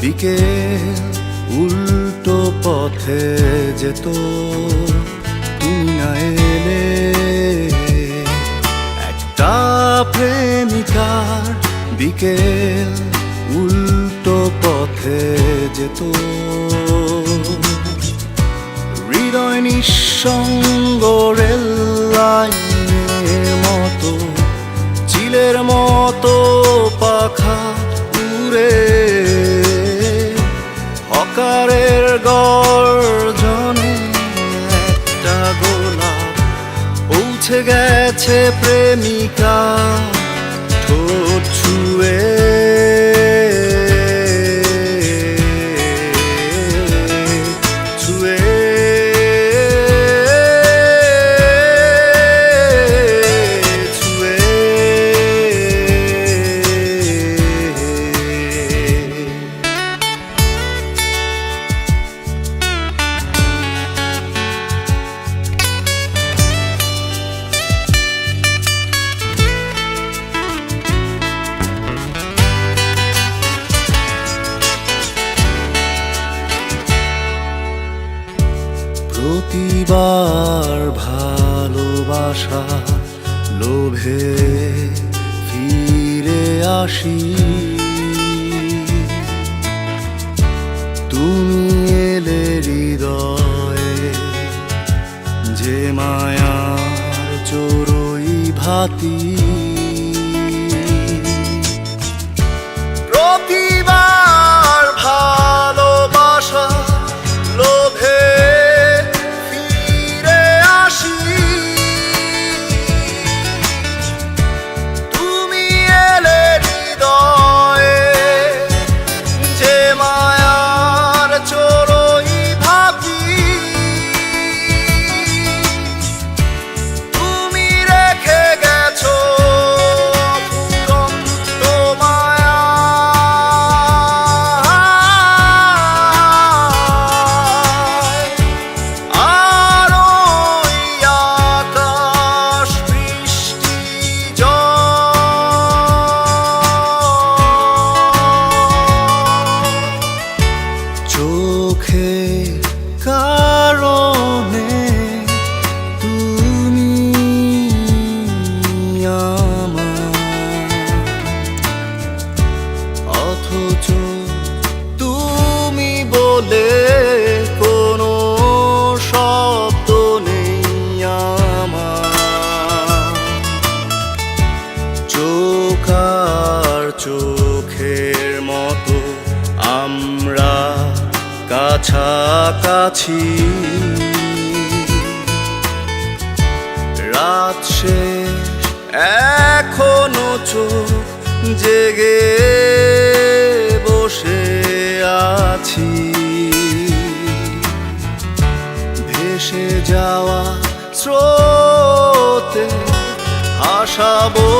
বিকেল উল্টো পথে যেত। তুমি না এলে একটা প্রেমিকার বিকেল উল্টো পথে যেত। হৃদয় নিঃসঙ্গ রেল লাইনের গেছে প্রেমিকা। প্রতিবার ভালোবাসা লোভে ফিরে আসি। তুমি এলে হৃদয়ে যে মায়ার চোরই ভাতি। কারণে কাছাকাছি রাত শেষ এখনও চোখ জেগে বসে আছি। ভেসে যাওয়া স্রোতে হাসাবো